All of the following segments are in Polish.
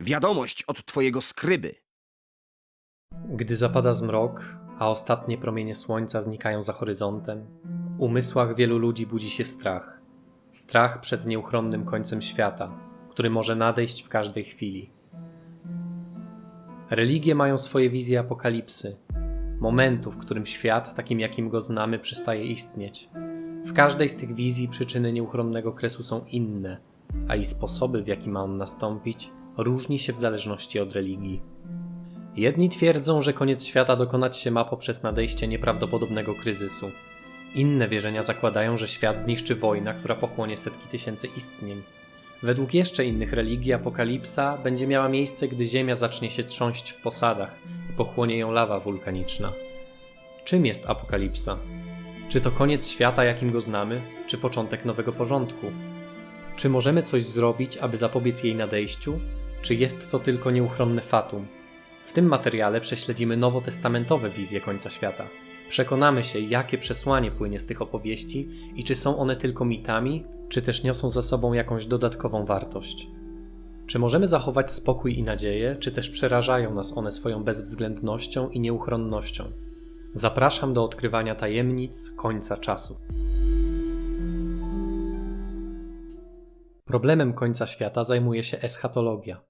Wiadomość od twojego skryby. Gdy zapada zmrok, a ostatnie promienie słońca znikają za horyzontem, w umysłach wielu ludzi budzi się strach. Strach przed nieuchronnym końcem świata, który może nadejść w każdej chwili. Religie mają swoje wizje apokalipsy, momentu, w którym świat, takim jakim go znamy, przestaje istnieć. W każdej z tych wizji przyczyny nieuchronnego kresu są inne, a i sposoby, w jaki ma on nastąpić, różni się w zależności od religii. Jedni twierdzą, że koniec świata dokonać się ma poprzez nadejście nieprawdopodobnego kryzysu. Inne wierzenia zakładają, że świat zniszczy wojna, która pochłonie setki tysięcy istnień. Według jeszcze innych religii apokalipsa będzie miała miejsce, gdy Ziemia zacznie się trząść w posadach i pochłonie ją lawa wulkaniczna. Czym jest apokalipsa? Czy to koniec świata, jakim go znamy, czy początek nowego porządku? Czy możemy coś zrobić, aby zapobiec jej nadejściu, czy jest to tylko nieuchronne fatum? W tym materiale prześledzimy nowotestamentowe wizje końca świata. Przekonamy się, jakie przesłanie płynie z tych opowieści i czy są one tylko mitami, czy też niosą za sobą jakąś dodatkową wartość. Czy możemy zachować spokój i nadzieję, czy też przerażają nas one swoją bezwzględnością i nieuchronnością? Zapraszam do odkrywania tajemnic końca czasu. Problemem końca świata zajmuje się eschatologia.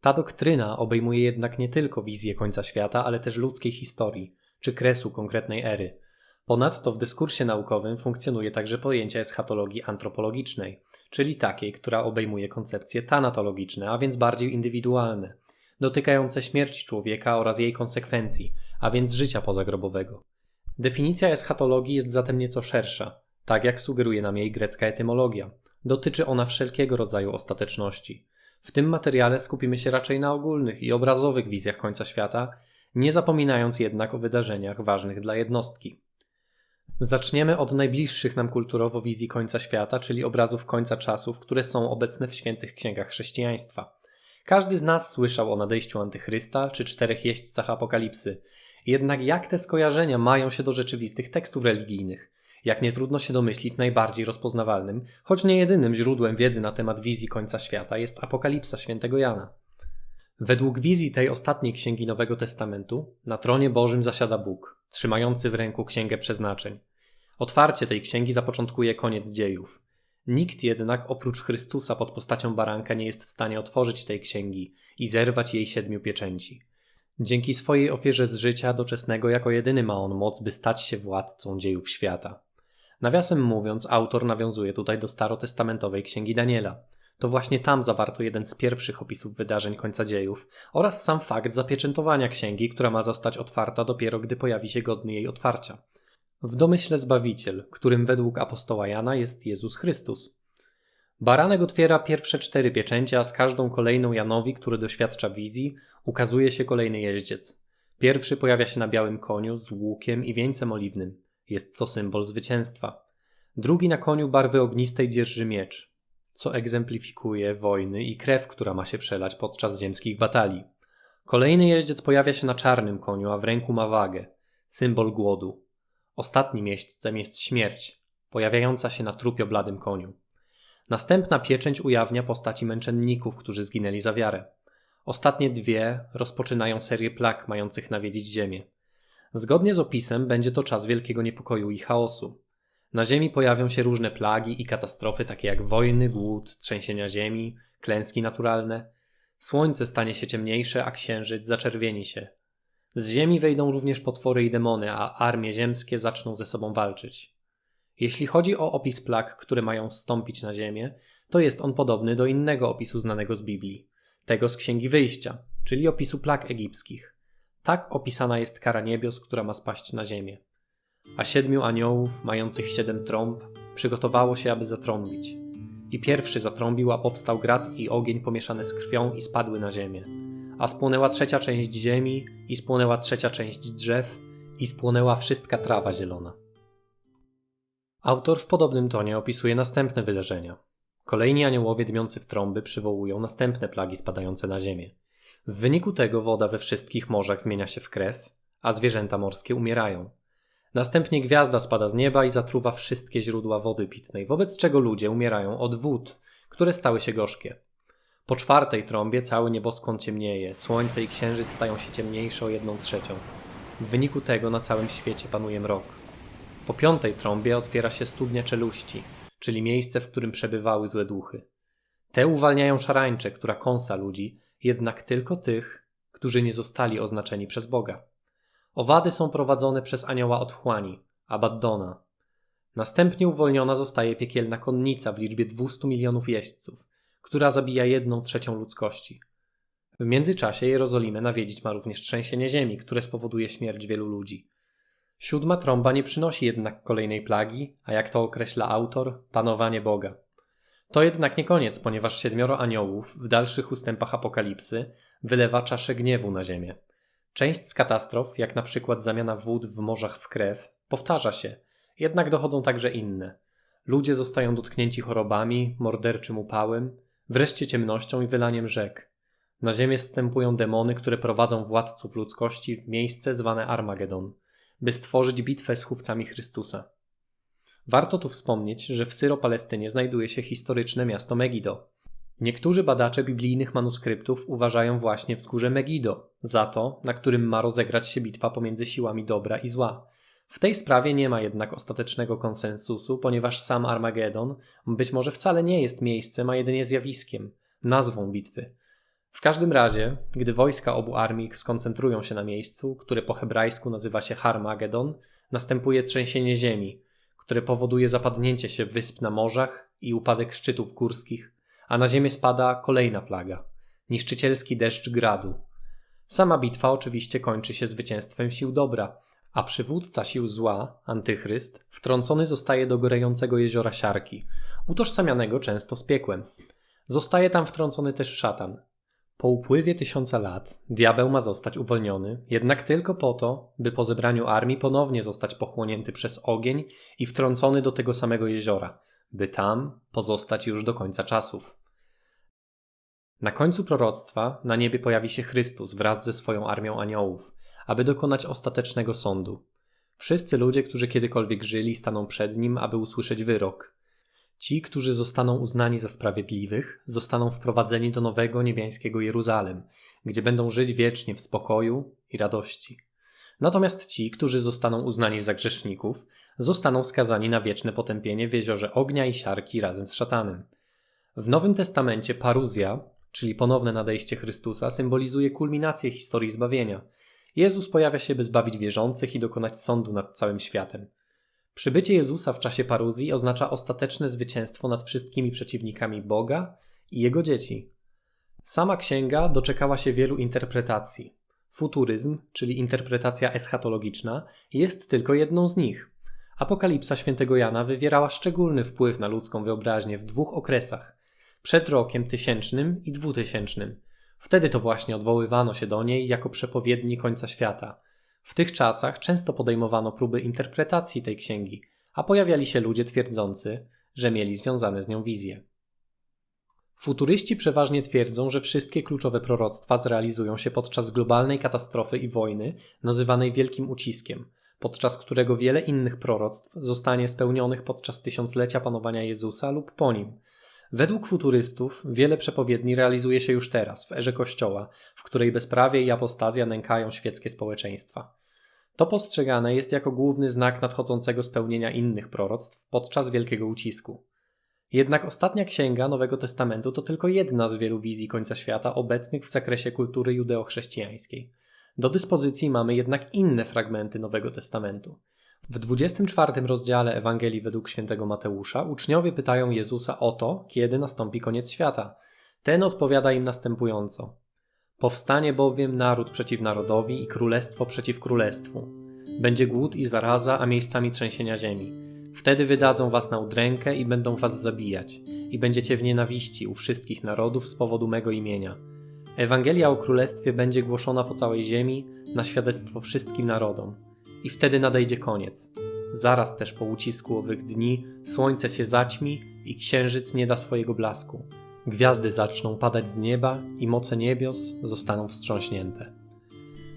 Ta doktryna obejmuje jednak nie tylko wizję końca świata, ale też ludzkiej historii, czy kresu konkretnej ery. Ponadto w dyskursie naukowym funkcjonuje także pojęcie eschatologii antropologicznej, czyli takiej, która obejmuje koncepcje tanatologiczne, a więc bardziej indywidualne, dotykające śmierci człowieka oraz jej konsekwencji, a więc życia pozagrobowego. Definicja eschatologii jest zatem nieco szersza, tak jak sugeruje nam jej grecka etymologia. Dotyczy ona wszelkiego rodzaju ostateczności. W tym materiale skupimy się raczej na ogólnych i obrazowych wizjach końca świata, nie zapominając jednak o wydarzeniach ważnych dla jednostki. Zaczniemy od najbliższych nam kulturowo wizji końca świata, czyli obrazów końca czasów, które są obecne w świętych księgach chrześcijaństwa. Każdy z nas słyszał o nadejściu antychrysta czy czterech jeźdźcach apokalipsy. Jednak jak te skojarzenia mają się do rzeczywistych tekstów religijnych? Jak nie trudno się domyślić, najbardziej rozpoznawalnym, choć nie jedynym źródłem wiedzy na temat wizji końca świata jest Apokalipsa świętego Jana. Według wizji tej ostatniej księgi Nowego Testamentu na tronie Bożym zasiada Bóg, trzymający w ręku księgę przeznaczeń. Otwarcie tej księgi zapoczątkuje koniec dziejów. Nikt jednak oprócz Chrystusa pod postacią baranka nie jest w stanie otworzyć tej księgi i zerwać jej siedmiu pieczęci. Dzięki swojej ofierze z życia doczesnego jako jedyny ma on moc, by stać się władcą dziejów świata. Nawiasem mówiąc, autor nawiązuje tutaj do starotestamentowej księgi Daniela. To właśnie tam zawarto jeden z pierwszych opisów wydarzeń końca dziejów oraz sam fakt zapieczętowania księgi, która ma zostać otwarta dopiero gdy pojawi się godny jej otwarcia. W domyśle Zbawiciel, którym według apostoła Jana jest Jezus Chrystus. Baranek otwiera pierwsze cztery pieczęcie, a z każdą kolejną Janowi, który doświadcza wizji, ukazuje się kolejny jeździec. Pierwszy pojawia się na białym koniu z łukiem i wieńcem oliwnym. Jest to symbol zwycięstwa. Drugi na koniu barwy ognistej dzierży miecz, co egzemplifikuje wojny i krew, która ma się przelać podczas ziemskich batalii. Kolejny jeździec pojawia się na czarnym koniu, a w ręku ma wagę, symbol głodu. Ostatnim jeźdźcem jest śmierć, pojawiająca się na trupio bladym koniu. Następna pieczęć ujawnia postaci męczenników, którzy zginęli za wiarę. Ostatnie dwie rozpoczynają serię plag mających nawiedzić ziemię. Zgodnie z opisem będzie to czas wielkiego niepokoju i chaosu. Na Ziemi pojawią się różne plagi i katastrofy, takie jak wojny, głód, trzęsienia ziemi, klęski naturalne. Słońce stanie się ciemniejsze, a księżyc zaczerwieni się. Z Ziemi wejdą również potwory i demony, a armie ziemskie zaczną ze sobą walczyć. Jeśli chodzi o opis plag, które mają stąpić na Ziemię, to jest on podobny do innego opisu znanego z Biblii, tego z Księgi Wyjścia, czyli opisu plag egipskich. Tak opisana jest kara niebios, która ma spaść na ziemię. A siedmiu aniołów, mających siedem trąb, przygotowało się, aby zatrąbić. I pierwszy zatrąbił, a powstał grad i ogień pomieszane z krwią i spadły na ziemię. A spłonęła trzecia część ziemi, i spłonęła trzecia część drzew, i spłonęła wszystka trawa zielona. Autor w podobnym tonie opisuje następne wydarzenia. Kolejni aniołowie dmiący w trąby przywołują następne plagi spadające na ziemię. W wyniku tego woda we wszystkich morzach zmienia się w krew, a zwierzęta morskie umierają. Następnie gwiazda spada z nieba i zatruwa wszystkie źródła wody pitnej, wobec czego ludzie umierają od wód, które stały się gorzkie. Po czwartej trąbie cały nieboskłon ciemnieje, słońce i księżyc stają się ciemniejsze o jedną trzecią. W wyniku tego na całym świecie panuje mrok. Po piątej trąbie otwiera się studnia czeluści, czyli miejsce, w którym przebywały złe duchy. Te uwalniają szarańczę, która kąsa ludzi, jednak tylko tych, którzy nie zostali oznaczeni przez Boga. Owady są prowadzone przez anioła otchłani, Abaddona. Następnie uwolniona zostaje piekielna konnica w liczbie 200 milionów jeźdźców, która zabija jedną trzecią ludzkości. W międzyczasie Jerozolimę nawiedzić ma również trzęsienie ziemi, które spowoduje śmierć wielu ludzi. Siódma trąba nie przynosi jednak kolejnej plagi, a jak to określa autor, panowanie Boga. To jednak nie koniec, ponieważ siedmioro aniołów w dalszych ustępach apokalipsy wylewa czaszę gniewu na ziemię. Część z katastrof, jak na przykład zamiana wód w morzach w krew, powtarza się, jednak dochodzą także inne. Ludzie zostają dotknięci chorobami, morderczym upałem, wreszcie ciemnością i wylaniem rzek. Na ziemię stępują demony, które prowadzą władców ludzkości w miejsce zwane Armagedon, by stworzyć bitwę z chówcami Chrystusa. Warto tu wspomnieć, że w Syro-Palestynie znajduje się historyczne miasto Megiddo. Niektórzy badacze biblijnych manuskryptów uważają właśnie wzgórze Megiddo za to, na którym ma rozegrać się bitwa pomiędzy siłami dobra i zła. W tej sprawie nie ma jednak ostatecznego konsensusu, ponieważ sam Armagedon być może wcale nie jest miejscem, a jedynie zjawiskiem, nazwą bitwy. W każdym razie, gdy wojska obu armii skoncentrują się na miejscu, które po hebrajsku nazywa się Harmagedon, następuje trzęsienie ziemi, które powoduje zapadnięcie się wysp na morzach i upadek szczytów górskich, a na ziemię spada kolejna plaga niszczycielski deszcz gradu. Sama bitwa oczywiście kończy się zwycięstwem sił dobra, a przywódca sił zła, antychryst, wtrącony zostaje do gorejącego jeziora siarki, utożsamianego często z piekłem. Zostaje tam wtrącony też szatan. Po upływie tysiąca lat diabeł ma zostać uwolniony, jednak tylko po to, by po zebraniu armii ponownie zostać pochłonięty przez ogień i wtrącony do tego samego jeziora, by tam pozostać już do końca czasów. Na końcu proroctwa na niebie pojawi się Chrystus wraz ze swoją armią aniołów, aby dokonać ostatecznego sądu. Wszyscy ludzie, którzy kiedykolwiek żyli, staną przed nim, aby usłyszeć wyrok. Ci, którzy zostaną uznani za sprawiedliwych, zostaną wprowadzeni do nowego niebiańskiego Jeruzalem, gdzie będą żyć wiecznie w spokoju i radości. Natomiast ci, którzy zostaną uznani za grzeszników, zostaną skazani na wieczne potępienie w jeziorze ognia i siarki razem z szatanem. W Nowym Testamencie paruzja, czyli ponowne nadejście Chrystusa, symbolizuje kulminację historii zbawienia. Jezus pojawia się, by zbawić wierzących i dokonać sądu nad całym światem. Przybycie Jezusa w czasie paruzji oznacza ostateczne zwycięstwo nad wszystkimi przeciwnikami Boga i jego dzieci. Sama księga doczekała się wielu interpretacji. Futuryzm, czyli interpretacja eschatologiczna, jest tylko jedną z nich. Apokalipsa świętego Jana wywierała szczególny wpływ na ludzką wyobraźnię w dwóch okresach przed rokiem tysięcznym i dwutysięcznym. Wtedy to właśnie odwoływano się do niej jako przepowiedni końca świata. W tych czasach często podejmowano próby interpretacji tej księgi, a pojawiali się ludzie twierdzący, że mieli związane z nią wizje. Futuryści przeważnie twierdzą, że wszystkie kluczowe proroctwa zrealizują się podczas globalnej katastrofy i wojny, nazywanej Wielkim Uciskiem, podczas którego wiele innych proroctw zostanie spełnionych podczas tysiąclecia panowania Jezusa lub po nim. Według futurystów wiele przepowiedni realizuje się już teraz, w erze Kościoła, w której bezprawie i apostazja nękają świeckie społeczeństwa. To postrzegane jest jako główny znak nadchodzącego spełnienia innych proroctw podczas Wielkiego Ucisku. Jednak ostatnia księga Nowego Testamentu to tylko jedna z wielu wizji końca świata obecnych w zakresie kultury judeochrześcijańskiej. Do dyspozycji mamy jednak inne fragmenty Nowego Testamentu. W 24 rozdziale Ewangelii według świętego Mateusza uczniowie pytają Jezusa o to, kiedy nastąpi koniec świata. Ten odpowiada im następująco: Powstanie bowiem naród przeciw narodowi i królestwo przeciw królestwu. Będzie głód i zaraza, a miejscami trzęsienia ziemi. Wtedy wydadzą was na udrękę i będą was zabijać, i będziecie w nienawiści u wszystkich narodów z powodu mego imienia. Ewangelia o królestwie będzie głoszona po całej ziemi na świadectwo wszystkim narodom. I wtedy nadejdzie koniec. Zaraz też po ucisku owych dni słońce się zaćmi i księżyc nie da swojego blasku. Gwiazdy zaczną padać z nieba i moce niebios zostaną wstrząśnięte.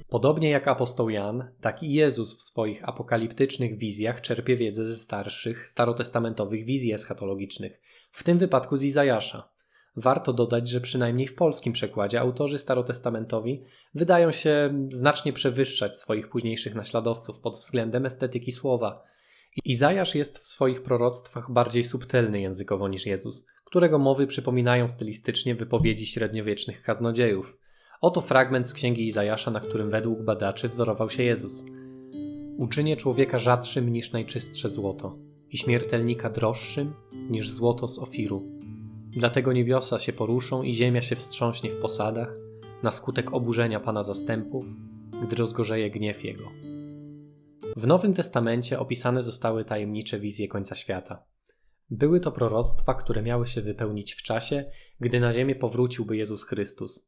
Podobnie jak apostoł Jan, tak i Jezus w swoich apokaliptycznych wizjach czerpie wiedzę ze starszych, starotestamentowych wizji eschatologicznych, w tym wypadku z Izajasza. Warto dodać, że przynajmniej w polskim przekładzie autorzy starotestamentowi wydają się znacznie przewyższać swoich późniejszych naśladowców pod względem estetyki słowa. Izajasz jest w swoich proroctwach bardziej subtelny językowo niż Jezus, którego mowy przypominają stylistycznie wypowiedzi średniowiecznych kaznodziejów. Oto fragment z księgi Izajasza, na którym według badaczy wzorował się Jezus. Uczynię człowieka rzadszym niż najczystsze złoto i śmiertelnika droższym niż złoto z Ofiru. Dlatego niebiosa się poruszą i ziemia się wstrząśnie w posadach, na skutek oburzenia Pana zastępów, gdy rozgorzeje gniew Jego. W Nowym Testamencie opisane zostały tajemnicze wizje końca świata. Były to proroctwa, które miały się wypełnić w czasie, gdy na ziemię powróciłby Jezus Chrystus.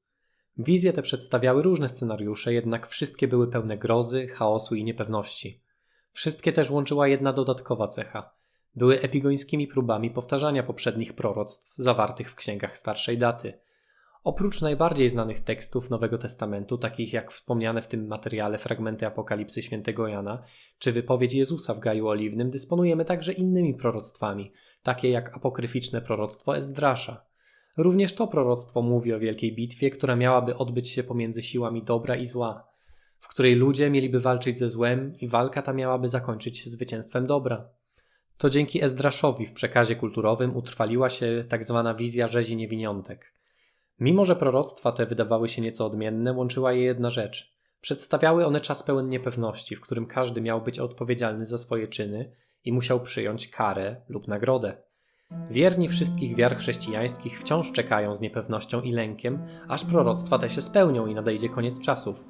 Wizje te przedstawiały różne scenariusze, jednak wszystkie były pełne grozy, chaosu i niepewności. Wszystkie też łączyła jedna dodatkowa cecha. Były epigońskimi próbami powtarzania poprzednich proroctw zawartych w księgach starszej daty. Oprócz najbardziej znanych tekstów Nowego Testamentu, takich jak wspomniane w tym materiale fragmenty Apokalipsy świętego Jana, czy wypowiedź Jezusa w Gaju Oliwnym, dysponujemy także innymi proroctwami, takie jak apokryficzne proroctwo Ezdrasza. Również to proroctwo mówi o wielkiej bitwie, która miałaby odbyć się pomiędzy siłami dobra i zła, w której ludzie mieliby walczyć ze złem i walka ta miałaby zakończyć się zwycięstwem dobra. To dzięki Ezdraszowi w przekazie kulturowym utrwaliła się tak zwana wizja rzezi niewiniątek. Mimo, że proroctwa te wydawały się nieco odmienne, łączyła je jedna rzecz. Przedstawiały one czas pełen niepewności, w którym każdy miał być odpowiedzialny za swoje czyny i musiał przyjąć karę lub nagrodę. Wierni wszystkich wiar chrześcijańskich wciąż czekają z niepewnością i lękiem, aż proroctwa te się spełnią i nadejdzie koniec czasów.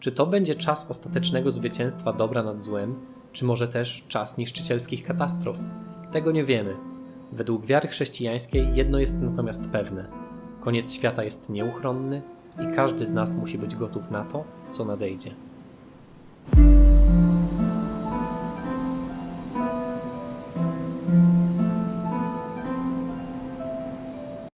Czy to będzie czas ostatecznego zwycięstwa dobra nad złem, czy może też czas niszczycielskich katastrof? Tego nie wiemy. Według wiary chrześcijańskiej jedno jest natomiast pewne: koniec świata jest nieuchronny i każdy z nas musi być gotów na to, co nadejdzie.